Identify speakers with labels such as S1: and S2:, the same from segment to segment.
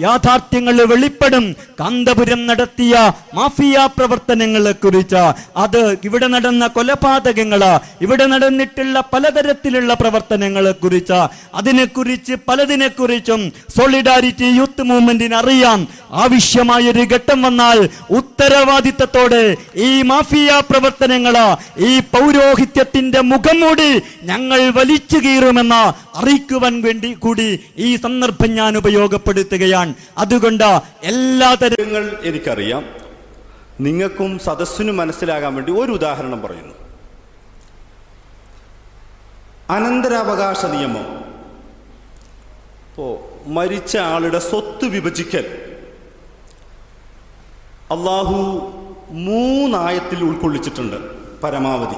S1: യാഥാർത്ഥ്യങ്ങൾ വെളിപ്പെടും. കാന്തപുരം നടത്തിയ മാഫിയ പ്രവർത്തനങ്ങളെ കുറിച്ച് അത് ഇവിടെ നടന്ന കൊലപാതകങ്ങൾ ഇവിടെ നടന്നിട്ടുള്ള പലതരത്തിലുള്ള പ്രവർത്തനങ്ങളെ കുറിച്ച് അതിനെക്കുറിച്ച് പലതിനെ കുറിച്ചും സോളിഡാരിറ്റി യൂത്ത് മൂവ്മെന്റിന് അറിയാം. ആവശ്യമായൊരു ഘട്ടം വന്നാൽ ഉത്തരവാദിത്തത്തോടെ ഈ മാഫിയ പ്രവർത്തനങ്ങൾ ഈ പൗരോഹിത്യത്തിന്റെ മുഖം മൂടി ഞങ്ങൾ വലിച്ചു കീറുമെന്ന് അറിയിക്കുവാൻ വേണ്ടി കൂടി ഈ സന്ദർഭം ഞാൻ ഉപയോഗപ്പെടുത്തുകയാണ്. അതുകൊണ്ട് എല്ലാ
S2: തരങ്ങൾ എനിക്കറിയാം. നിങ്ങൾക്കും സദസ്സിനും മനസ്സിലാകാൻ വേണ്ടി ഒരു ഉദാഹരണം പറയുന്നു. അനന്തരാവകാശ നിയമം. ഇപ്പോ മരിച്ച ആളുടെ സ്വത്ത് വിഭജിക്കൽ. അള്ളാഹു മൂന്നായത്തിൽ ഉൾക്കൊള്ളിച്ചിട്ടുണ്ട് പരമാവധി.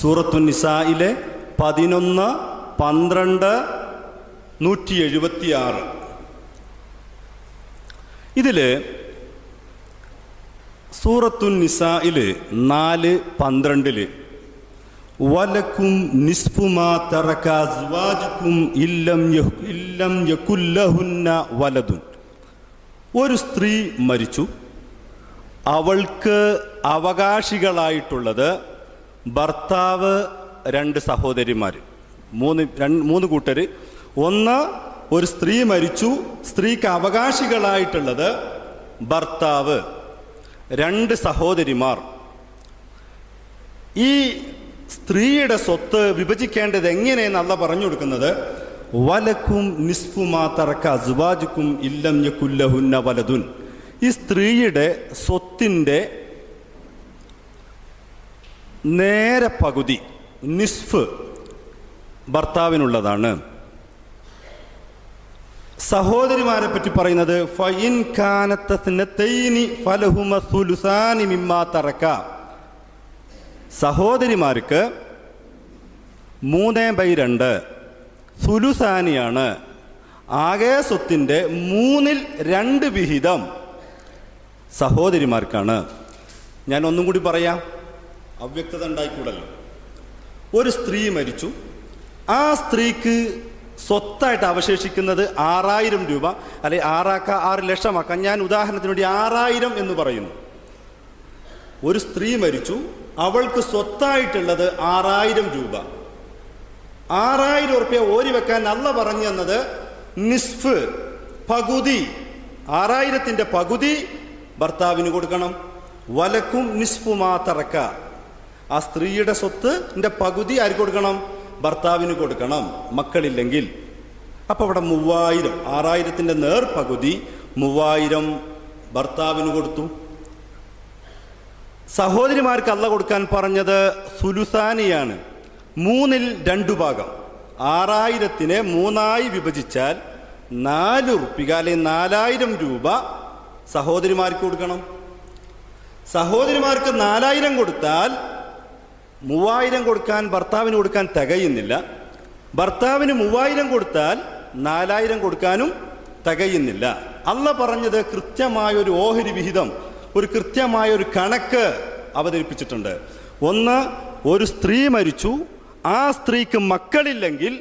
S2: സൂറത്തു നിസായിലെ പതിനൊന്ന് പന്ത്രണ്ട് നൂറ്റി എഴുപത്തിയാറ് ഇതിൽ സൂറത്തു നിസായിൽ നാല് പന്ത്രണ്ടിൽ വലക്കും നിസ്ഫുമാ ഒരു സ്ത്രീ മരിച്ചു. അവൾക്ക് അവകാശികളായിട്ടുള്ളത് ഭർത്താവ് രണ്ട് സഹോദരിമാർ മൂന്ന് രണ്ട് മൂന്ന് കൂട്ടർ ഒന്ന് ഒരു സ്ത്രീ മരിച്ചു. സ്ത്രീക്ക് അവകാശികളായിട്ടുള്ളത് ഭർത്താവ് രണ്ട് സഹോദരിമാർ. ഈ സ്ത്രീയുടെ സ്വത്ത് വിഭജിക്കേണ്ടത് എങ്ങനെയെന്നല്ല പറഞ്ഞു കൊടുക്കുന്നത്? വലക്കും നിസ്ഫുമാ തറക്ക അസുബാജുക്കും ഇല്ലം ഞക്കുല്ലഹുന്ന വലതുൻ ഈ സ്ത്രീയുടെ സ്വത്തിന്റെ നേരെ പകുതി നിസ്ഫ് ഭർത്താവിനുള്ളതാണ്. സഹോദരിമാരെ പറ്റി പറയുന്നത് സുലുസാനി മിമ്മാ സഹോദരിമാർക്ക് മൂന്ന് ബൈ രണ്ട് സുലുസാനിയാണ് ആകെ സ്വത്തിന്റെ മൂന്നിൽ രണ്ട് വിഹിതം സഹോദരിമാർക്കാണ്. ഞാൻ ഒന്നും കൂടി പറയാം അവ്യക്തത ഉണ്ടായിക്കൂടല്ലോ. ഒരു സ്ത്രീ മരിച്ചു. ആ സ്ത്രീക്ക് സ്വത്തായിട്ട് അവശേഷിക്കുന്നത് ആറായിരം രൂപ അല്ലെ ആറാക്ക ആറ് ലക്ഷമാക്കാം. ഞാൻ ഉദാഹരണത്തിന് വേണ്ടി ആറായിരം എന്ന് പറയുന്നു. ഒരു സ്ത്രീ മരിച്ചു അവൾക്ക് സ്വത്തായിട്ടുള്ളത് ആറായിരം രൂപ. ആറായിരം ഉറുപ്യ ഓരി വെക്കാൻ അല്ല പറഞ്ഞു തന്നത് നിസ്ഫ് പകുതി. ആറായിരത്തിന്റെ പകുതി ഭർത്താവിന് കൊടുക്കണം. വലക്കും നിസ്ഫു തറക്ക. ആ സ്ത്രീയുടെ സ്വത്തിന്റെ പകുതി ആർക്ക് കൊടുക്കണം? ഭർത്താവിന് കൊടുക്കണം മക്കളില്ലെങ്കിൽ. അപ്പോൾ അവിടെ മൂവായിരം ആറായിരത്തിന്റെ നേർ പകുതി മൂവായിരം ഭർത്താവിന് കൊടുത്തു. സഹോദരിമാർക്ക് അല്ല കൊടുക്കാൻ പറഞ്ഞത് സുലുസാനിയാണ്. മൂന്നിൽ രണ്ടു ഭാഗം. ആറായിരത്തിനെ മൂന്നായി വിഭജിച്ചാൽ നാല് ഉറുപ്പിക അല്ലെങ്കിൽ നാലായിരം രൂപ സഹോദരിമാർക്ക് കൊടുക്കണം. സഹോദരിമാർക്ക് നാലായിരം കൊടുത്താൽ മൂവായിരം കൊടുക്കാൻ ഭർത്താവിന് കൊടുക്കാൻ തികയുന്നില്ല. ഭർത്താവിന് മൂവായിരം കൊടുത്താൽ നാലായിരം കൊടുക്കാനും തികയുന്നില്ല. അല്ല പറഞ്ഞത് കൃത്യമായ ഒരു ഓഹരി വിഹിതം ഒരു കൃത്യമായ ഒരു കണക്ക് അവതരിപ്പിച്ചിട്ടുണ്ട്. ഒന്ന് ഒരു സ്ത്രീ മരിച്ചു. ആ സ്ത്രീക്ക് മക്കളില്ലെങ്കിൽ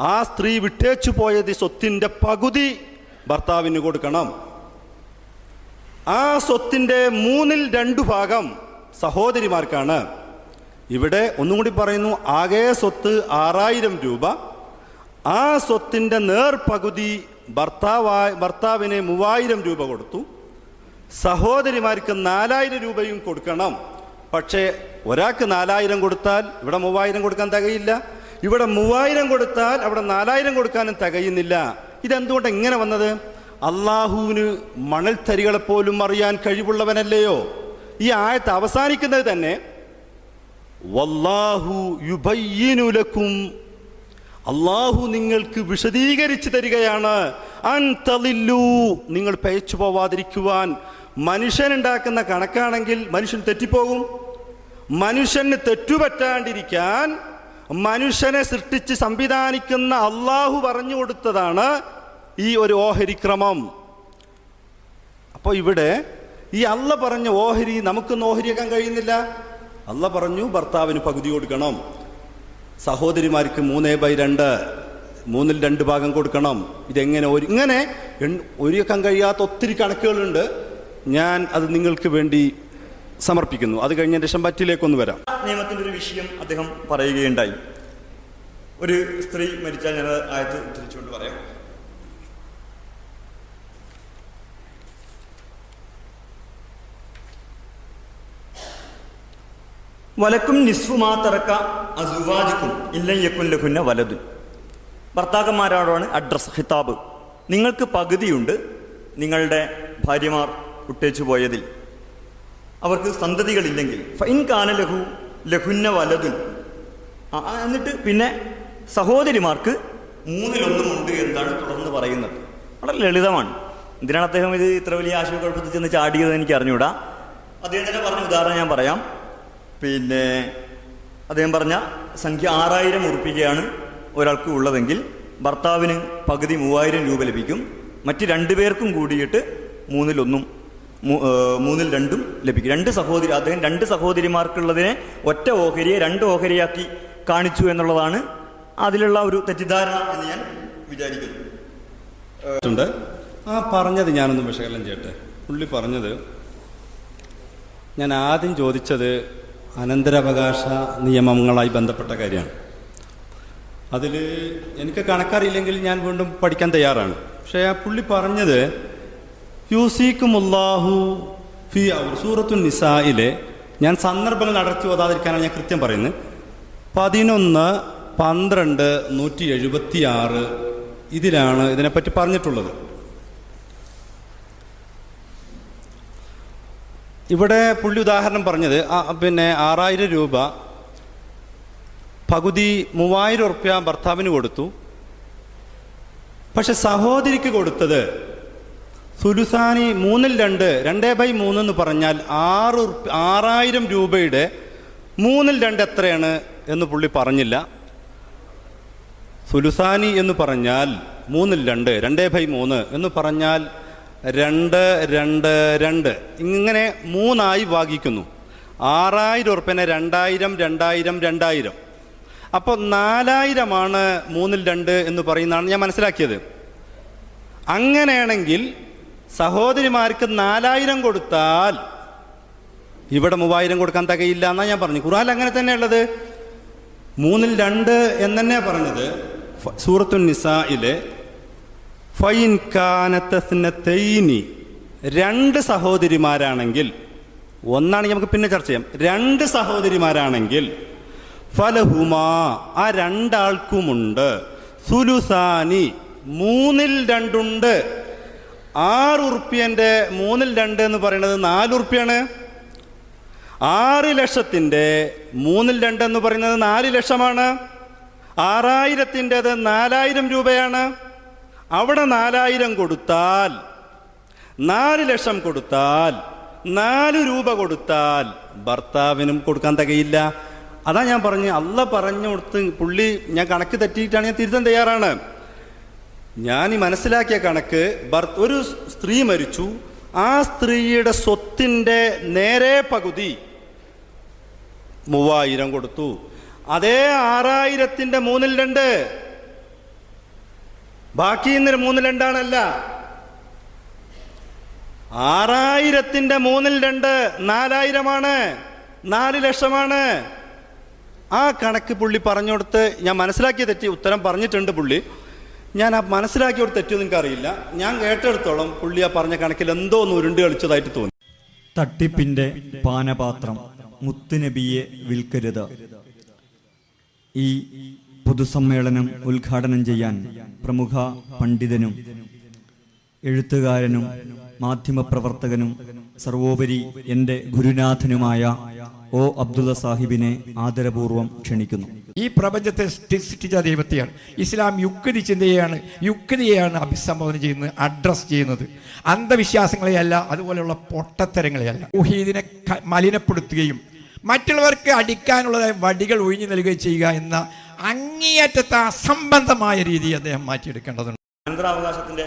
S2: ആ സ്ത്രീ വിട്ടേച്ചു പോയത് സ്വത്തിന്റെ പകുതി ഭർത്താവിന് കൊടുക്കണം. ആ സ്വത്തിന്റെ മൂന്നിൽ രണ്ടു ഭാഗം സഹോദരിമാർക്കാണ്. ഇവിടെ ഒന്നും കൂടി പറയുന്നു ആകെ സ്വത്ത് ആറായിരം രൂപ. ആ സ്വത്തിന്റെ നേർ പകുതി ഭർത്താവായ ഭർത്താവിന് മൂവായിരം രൂപ കൊടുത്തു. സഹോദരിമാർക്ക് നാലായിരം രൂപയും കൊടുക്കണം. പക്ഷേ ഒരാൾക്ക് നാലായിരം കൊടുത്താൽ ഇവിടെ മൂവായിരം കൊടുക്കാൻ തികയില്ല. ഇവിടെ മൂവായിരം കൊടുത്താൽ അവിടെ നാലായിരം കൊടുക്കാനും തികയുന്നില്ല. ഇതെന്തുകൊണ്ട് എങ്ങനെ വന്നത്? അള്ളാഹുവിന് മണൽ പോലും അറിയാൻ കഴിവുള്ളവനല്ലയോ? ഈ ആയത്ത് അവസാനിക്കുന്നത് തന്നെ വല്ലാഹു യുബയ്യിനു ലക്കും അള്ളാഹു നിങ്ങൾക്ക് വിശദീകരിച്ചു തരികയാണ്. അൻതലില്ലു നിങ്ങൾ പയച്ചു പോവാതിരിക്കുവാൻ. മനുഷ്യനുണ്ടാക്കുന്ന കണക്കാണെങ്കിൽ മനുഷ്യൻ തെറ്റിപ്പോകും. മനുഷ്യന് തെറ്റുപറ്റാണ്ടിരിക്കാൻ മനുഷ്യനെ സൃഷ്ടിച്ച് സംവിധാനിക്കുന്ന അള്ളാഹു പറഞ്ഞു കൊടുത്തതാണ് ഈ ഒരു ഓഹരിക്രമം. അപ്പോൾ ഇവിടെ ഈ അല്ല പറഞ്ഞ ഓഹരി നമുക്കൊന്നും ഓഹരിയാക്കാൻ കഴിയുന്നില്ല. അല്ല പറഞ്ഞു ഭർത്താവിന് പകുതി കൊടുക്കണം. സഹോദരിമാർക്ക് മൂന്നേ ബൈ രണ്ട് മൂന്നിൽ രണ്ട് ഭാഗം കൊടുക്കണം. ഇതെങ്ങനെ ഒരു ഇങ്ങനെ ഒരുക്കാൻ കഴിയാത്ത ഒത്തിരി കണക്കുകളുണ്ട്. ഞാൻ അത് നിങ്ങൾക്ക് വേണ്ടി സമർപ്പിക്കുന്നു. അത് കഴിഞ്ഞ ശേഷം മറ്റിലേക്കൊന്ന് വരാം.
S1: നിയമത്തിന്റെ ഒരു വിഷയം അദ്ദേഹം പറയുകയുണ്ടായി. ഒരു സ്ത്രീ മരിച്ചാൽ ഞാൻ ആയത് ഉദ്ധരിച്ചുകൊണ്ട് പറയാം. വലക്കും നിസ്ഫുമാ തറക്ക അസുവാജിക്കും ഇല്ലയ്യക്കും ലഘുന്ന വലതുൻ ഭർത്താക്കന്മാരോടാണ് അഡ്രസ് ഹിതാബ് നിങ്ങൾക്ക് പകുതിയുണ്ട് നിങ്ങളുടെ ഭാര്യമാർ വിട്ടേച്ചു പോയതിൽ. അവർക്ക് സന്തതികളില്ലെങ്കിൽ. ഫൈൻ കാന ലഹു ലഹുന്ന വലതുൻ എന്നിട്ട് പിന്നെ സഹോദരിമാർക്ക് മൂന്നിലൊന്നും ഉണ്ട് എന്താണ് തുടർന്ന് പറയുന്നത്? വളരെ ലളിതമാണ്. എന്തിനാണ് അദ്ദേഹം ഇത് ഇത്ര വലിയ ആശയക്കുഴപ്പത്തിൽ ചെന്ന് ചാടിയത് എനിക്ക് അറിഞ്ഞുകൂടാ അദ്ദേഹം പറഞ്ഞ ഉദാഹരണം ഞാൻ പറയാം. പിന്നെ അദ്ദേഹം പറഞ്ഞ സംഖ്യ ആറായിരം ഉറുപ്പികയാണ് ഒരാൾക്ക് ഉള്ളതെങ്കിൽ ഭർത്താവിന് പകുതി മൂവായിരം രൂപ ലഭിക്കും. മറ്റ് രണ്ടു പേർക്കും കൂടിയിട്ട് മൂന്നിലൊന്നും മൂന്നിൽ രണ്ടും ലഭിക്കും. രണ്ട് സഹോദരി അദ്ദേഹം രണ്ട് സഹോദരിമാർക്കുള്ളതിനെ ഒറ്റ ഓഹരിയെ രണ്ട് ഓഹരിയാക്കി കാണിച്ചു എന്നുള്ളതാണ് അതിലുള്ള ഒരു തെറ്റിദ്ധാരണ എന്ന് ഞാൻ വിചാരിക്കുന്നു.
S2: ആ പറഞ്ഞത് ഞാനൊന്ന് വിശകലനം ചെയ്യട്ടെ. പുള്ളി പറഞ്ഞത് ഞാൻ ആദ്യം ചോദിച്ചത് അനന്തരാവകാശ നിയമങ്ങളായി ബന്ധപ്പെട്ട കാര്യമാണ്. അതിൽ എനിക്ക് കണക്കറിയില്ലെങ്കിൽ ഞാൻ വീണ്ടും പഠിക്കാൻ തയ്യാറാണ്. പക്ഷേ ആ പുള്ളി പറഞ്ഞത് യൂസീക്കുമുല്ലാഹു ഫി ഔർ സൂറത്തു നിസായിലെ ഞാൻ സന്ദർഭങ്ങൾ അടച്ചു ഓതാതിരിക്കാനാണ് ഞാൻ കൃത്യം പറയുന്നത്. പതിനൊന്ന് പന്ത്രണ്ട് നൂറ്റി എഴുപത്തി ആറ് ഇതിലാണ് ഇതിനെപ്പറ്റി പറഞ്ഞിട്ടുള്ളത്. ഇവിടെ പുള്ളി ഉദാഹരണം പറഞ്ഞത് പിന്നെ ആറായിരം രൂപ പകുതി മൂവായിരം ഉറുപ്യ ഭർത്താവിന് കൊടുത്തു. പക്ഷെ സഹോദരിക്ക് കൊടുത്തത് സുലുസാനി മൂന്നിൽ രണ്ട് രണ്ടേ ബൈ മൂന്ന് എന്ന് പറഞ്ഞാൽ ആറ് ആറായിരം രൂപയുടെ മൂന്നിൽ രണ്ട് എത്രയാണ് എന്ന് പുള്ളി പറഞ്ഞില്ല. സുലുസാനി എന്ന് പറഞ്ഞാൽ മൂന്നിൽ രണ്ട് രണ്ടേ ബൈ മൂന്ന് എന്ന് പറഞ്ഞാൽ രണ്ട് രണ്ട് രണ്ട്. ഇങ്ങനെ മൂന്നായി ഭാഗിക്കുന്നു. ആറായിരം ഉറുപ്പ്യനെ രണ്ടായിരം രണ്ടായിരം രണ്ടായിരം. അപ്പോൾ നാലായിരമാണ് മൂന്നിൽ രണ്ട് എന്ന് പറയുന്നതാണ് ഞാൻ മനസ്സിലാക്കിയത്. അങ്ങനെയാണെങ്കിൽ സഹോദരിമാർക്ക് നാലായിരം കൊടുത്താൽ ഇവിടെ മൂവായിരം കൊടുക്കാൻ തികയില്ല എന്നാണ് ഞാൻ പറഞ്ഞു. ഖുറാൻ അങ്ങനെ തന്നെയുള്ളത് മൂന്നിൽ രണ്ട് എന്നെ പറഞ്ഞത്. സൂറത്തുനിസയിലെ സൂറത്തു നിസായിലെ ഫൈൻ കാനത്തസ്നത്തൈനി രണ്ട് സഹോദരിമാരാണെങ്കിൽ ഒന്നാണെങ്കിൽ നമുക്ക് പിന്നെ ചർച്ച ചെയ്യാം. രണ്ട് സഹോദരിമാരാണെങ്കിൽ ഫലഹുമാ ആ രണ്ടാൾക്കുമുണ്ട്. സുലുസാനി മൂന്നിൽ രണ്ടുണ്ട്. ആറ് മൂന്നിൽ രണ്ട് എന്ന് പറയുന്നത് നാല് ഉറുപ്പ്യാണ് ആറ് ലക്ഷത്തിന്റെ മൂന്നിൽ രണ്ട് എന്ന് പറയുന്നത് നാല് ലക്ഷമാണ്. ആറായിരത്തിന്റെത് നാലായിരം രൂപയാണ്. അവിടെ നാലായിരം കൊടുത്താൽ നാല് ലക്ഷം കൊടുത്താൽ നാല് രൂപ കൊടുത്താൽ ഭർത്താവിനും കൊടുക്കാൻ തികയില്ല. അതാ ഞാൻ പറഞ്ഞു അല്ല പറഞ്ഞു കൊടുത്ത് പുള്ളി ഞാൻ കണക്ക് തെറ്റിയിട്ടാണ് ഞാൻ തിരുത്താൻ തയ്യാറാണ്. ഞാൻ ഈ മനസ്സിലാക്കിയ കണക്ക് ഒരു സ്ത്രീ മരിച്ചു. ആ സ്ത്രീയുടെ സ്വത്തിന്റെ നേരെ പകുതി മൂവായിരം കൊടുത്തു. അതേ ആറായിരത്തിന്റെ മൂന്നിൽ രണ്ട്. ബാക്കി ഇന്ന് മൂന്നിൽ രണ്ടാണല്ല. ആറായിരത്തിന്റെ മൂന്നിൽ രണ്ട് നാലായിരമാണ് നാല് ലക്ഷമാണ്. ആ കണക്ക് പുള്ളി പറഞ്ഞു കൊടുത്ത് ഞാൻ മനസ്സിലാക്കിയ തെറ്റി ഉത്തരം പറഞ്ഞിട്ടുണ്ട് പുള്ളി. ഞാൻ ആ മനസ്സിലാക്കിയ ഒരു നിങ്ങൾക്ക് അറിയില്ല ഞാൻ കേട്ടെടുത്തോളം പുള്ളി ആ പറഞ്ഞ കണക്കിൽ എന്തോ ഒന്ന് ഉരുണ്ട് കളിച്ചതായിട്ട് തോന്നി.
S1: തട്ടിപ്പിന്റെ പാനപാത്രം മുത്തുനബിയെ വിൽക്കരുത്. ഈ പൊതുസമ്മേളനം ഉദ്ഘാടനം ചെയ്യാൻ പ്രമുഖ പണ്ഡിതനും എഴുത്തുകാരനും മാധ്യമപ്രവർത്തകനും സർവോപരി എന്റെ ഗുരുനാഥനുമായ ഒ അബ്ദുല്ല സാഹിബിനെ ആദരപൂർവം ക്ഷണിക്കുന്നു.
S3: ഈ പ്രപഞ്ചത്തെ സൃഷ്ടി- സൃഷ്ടിച്ച ദൈവത്തെയാണ്. ഇസ്ലാം യുക്തി ചിന്തയാണ് യുക്തിയെയാണ് അഭിസംബോധന ചെയ്യുന്നത് അഡ്രസ് ചെയ്യുന്നത്. അന്ധവിശ്വാസങ്ങളെയല്ല അതുപോലെയുള്ള പൊട്ടത്തരങ്ങളെയല്ല. ഊഹീദിനെ മലിനപ്പെടുത്തുകയും മറ്റുള്ളവർക്ക് അടിക്കാനുള്ള വടികൾ ഒഴിഞ്ഞു നൽകുകയും ചെയ്യുക എന്ന അങ്ങേയറ്റത്തെ അസംബന്ധമായ രീതി അദ്ദേഹം മാറ്റിയെടുക്കേണ്ടതുണ്ട്.
S1: അനന്തരാവകാശത്തിന്റെ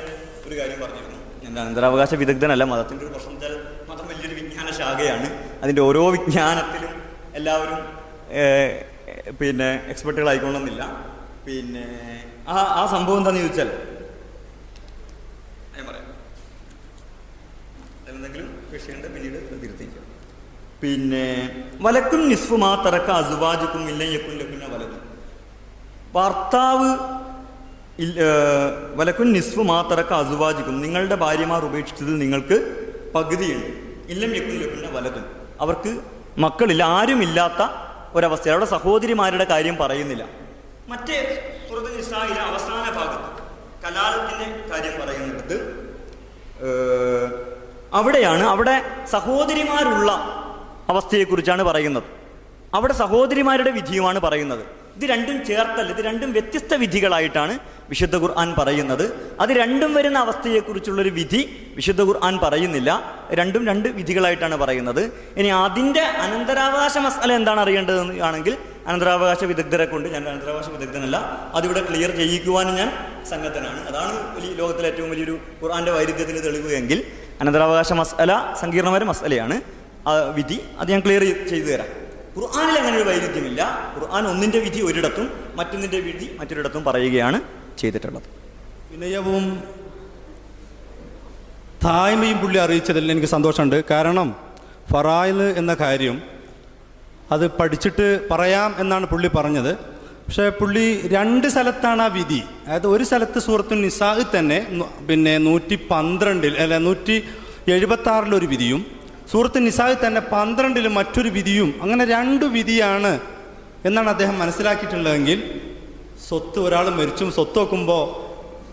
S1: ഒരു കാര്യം പറഞ്ഞിരുന്നു. ഞാൻ അനന്തരാവകാശ വിദഗ്ധനല്ല മതത്തിന്റെ ഒരു പ്രശ്നം വെച്ചാൽ മതം വലിയൊരു വിജ്ഞാന ശാഖയാണ്. അതിന്റെ ഓരോ വിജ്ഞാനത്തിലും എല്ലാവരും പിന്നെ എക്സ്പെർട്ടുകൾ എക്സ്പെർട്ടുകളായിക്കൊള്ളുന്നില്ല പിന്നെ ആ ആ സംഭവം എന്താണെന്ന് ചോദിച്ചാൽ എന്തെങ്കിലും വിഷയമുണ്ട് പിന്നീട് തിരുത്തിക്കാം പിന്നെ വലക്കും നിസ്ഫു മാ തറക്ക അസുവാജിക്കും വലതും ഭർത്താവ് വലക്കുൻ നിസ്ഫു മാത്രക്ക അസുവാജിക്കും. നിങ്ങളുടെ ഭാര്യമാർ ഉപേക്ഷിച്ചതിൽ നിങ്ങൾക്ക് പകുതിയുണ്ട്. ഇല്ലം യക്കും ലക്കുന്ന വലതും അവർക്ക് മക്കളില്ല ആരുമില്ലാത്ത ഒരവസ്ഥ അവിടെ സഹോദരിമാരുടെ കാര്യം പറയുന്നില്ല. മറ്റേ സുഹൃത്ത് നിസായിലെ അവസാന ഭാഗത്ത് കലാലത്തിന്റെ കാര്യം പറയുന്നിടത്ത് അവിടെയാണ്. അവിടെ സഹോദരിമാരുള്ള അവസ്ഥയെക്കുറിച്ചാണ് പറയുന്നത്. അവിടെ സഹോദരിമാരുടെ വിധിയുമാണ് പറയുന്നത്. ഇത് രണ്ടും ചേർത്തല്ല. ഇത് രണ്ടും വ്യത്യസ്ത വിധികളായിട്ടാണ് വിശുദ്ധ ഖുർആൻ പറയുന്നത്. അത് രണ്ടും വരുന്ന അവസ്ഥയെക്കുറിച്ചുള്ളൊരു വിധി വിശുദ്ധ ഖുർആൻ പറയുന്നില്ല. രണ്ടും രണ്ട് വിധികളായിട്ടാണ് പറയുന്നത്. ഇനി അതിന്റെ അനന്തരാവകാശ മസാല എന്താണ് അറിയേണ്ടതെന്ന് ആണെങ്കിൽ അനന്തരാവകാശ വിദഗ്ധരെ കൊണ്ട് ഞാൻ അനന്തരാവകാശ വിദഗ്ധനല്ല. അതിവിടെ ക്ലിയർ ചെയ്യിക്കുവാനും ഞാൻ സന്നദ്ധനാണ് അതാണ് വലിയ ലോകത്തിലെ ഏറ്റവും വലിയൊരു ഖുർആന്റെ വൈരുദ്ധ്യത്തിന് തെളിവുകയെങ്കിൽ അനന്തരാവകാശ മസാല സങ്കീർണമായ മസാലയാണ് വിധി. അത് ഞാൻ ക്ലിയർ ചെയ്തു തരാം. ഖുർആാനിൽ അങ്ങനെ ഒരു വൈരുദ്ധ്യമില്ല. ഖുർആൻ ഒന്നിന്റെ വിധി ഒരിടത്തും മറ്റൊന്നിന്റെ വിധി മറ്റൊരിടത്തും പറയുകയാണ് ചെയ്തിട്ടുള്ളത്.
S2: വിനയവും തായ്മയും പുള്ളി അറിയിച്ചതിൽ എനിക്ക് സന്തോഷമുണ്ട്. കാരണം ഫറായിൽ എന്ന കാര്യം അത് പഠിച്ചിട്ട് പറയാം എന്നാണ് പുള്ളി പറഞ്ഞത്. പക്ഷേ പുള്ളി രണ്ട് സ്ഥലത്താണ് ആ വിധി. അതായത് ഒരു സ്ഥലത്ത് സൂറത്തു നിസാഹിൽ തന്നെ പിന്നെ നൂറ്റി പന്ത്രണ്ടിൽ അല്ല നൂറ്റി എഴുപത്തി ആറിലൊരു വിധിയും സൂറത്ത് നിസാഹ് തന്നെ പന്ത്രണ്ടിൽ മറ്റൊരു വിധിയും അങ്ങനെ രണ്ട് വിധിയാണ് എന്നാണ് അദ്ദേഹം മനസ്സിലാക്കിയിട്ടുള്ളതെങ്കിൽ സ്വത്ത് ഒരാൾ മരിച്ചും സ്വത്ത് വെക്കുമ്പോൾ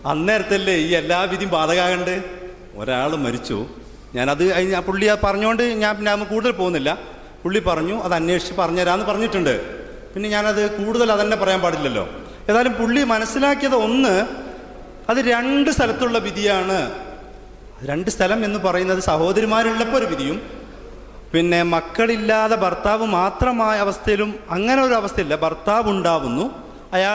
S2: അന്നേരത്തല്ലേ ഈ എല്ലാ വിധിയും ബാധകാകണ്ട് ഒരാൾ മരിച്ചു. ഞാനത് കഴിഞ്ഞ പുള്ളി അത് പറഞ്ഞുകൊണ്ട് ഞാൻ അത് കൂടുതൽ പോകുന്നില്ല. പുള്ളി പറഞ്ഞു അത് അന്വേഷിച്ച് പറഞ്ഞുതരാമെന്ന് പറഞ്ഞിട്ടുണ്ട്. പിന്നെ ഞാനത് കൂടുതൽ അതന്നെ പറയാൻ പാടില്ലല്ലോ. ഏതായാലും പുള്ളി മനസ്സിലാക്കിയത് ഒന്ന് അത് രണ്ട് സ്ഥലത്തുള്ള വിധിയാണ്. രണ്ട് സ്ഥലം എന്ന് പറയുന്നത് സഹോദരിമാരുള്ളപ്പോൾ ഒരു വിധിയും പിന്നെ മക്കളില്ലാതെ ഭർത്താവ് മാത്രമായ അവസ്ഥയിലും അങ്ങനെ ഒരു അവസ്ഥയില്ല. ഭർത്താവ് ഉണ്ടാവുന്നു അയാ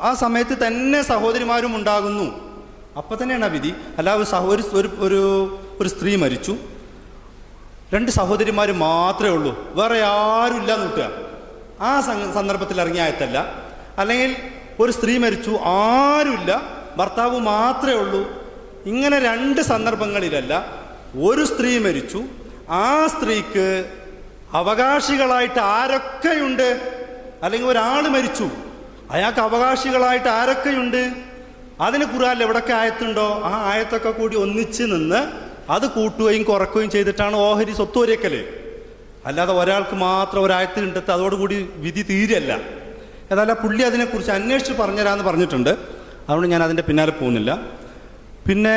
S2: ആ സമയത്ത് തന്നെ സഹോദരിമാരും ഉണ്ടാകുന്നു. അപ്പം തന്നെയാണ് ആ വിധി. അല്ല ഒരു സഹോദരി ഒരു ഒരു ഒരു സ്ത്രീ മരിച്ചു. രണ്ട് സഹോദരിമാർ മാത്രമേ ഉള്ളൂ. വേറെ ആരും ഇല്ല കൂട്ടുക. ആ സന്ദർഭത്തിൽ ഇറങ്ങിയായത്തല്ല അല്ലെങ്കിൽ ഒരു സ്ത്രീ മരിച്ചു ആരുമില്ല. ഭർത്താവ് മാത്രമേ ഉള്ളൂ. ഇങ്ങനെ രണ്ട് സന്ദർഭങ്ങളിലല്ല ഒരു സ്ത്രീ മരിച്ചു ആ സ്ത്രീക്ക് അവകാശികളായിട്ട് ആരൊക്കെയുണ്ട്? അല്ലെങ്കിൽ ഒരാൾ മരിച്ചു അയാൾക്ക് അവകാശികളായിട്ട് ആരൊക്കെയുണ്ട്? അതിന് ഖുറാനിൽ എവിടൊക്കെ ആയത്തുണ്ടോ ആ ആയത്തൊക്കെ കൂടി ഒന്നിച്ച് നിന്ന് അത് കൂട്ടുകയും കുറക്കുകയും ചെയ്തിട്ടാണ് ഓഹരി സ്വത്തുവരേക്കൽ അല്ലാതെ ഒരാൾക്ക് മാത്രം ഒരായത്ത് കണ്ടെത്തി അതോടുകൂടി വിധി തീരല്ല. ഏതായാലും പുള്ളി അതിനെക്കുറിച്ച് അന്വേഷിച്ച് പറഞ്ഞുതരാമെന്ന് പറഞ്ഞിട്ടുണ്ട്. അതുകൊണ്ട് ഞാൻ അതിന്റെ പിന്നാലെ പോകുന്നില്ല. പിന്നെ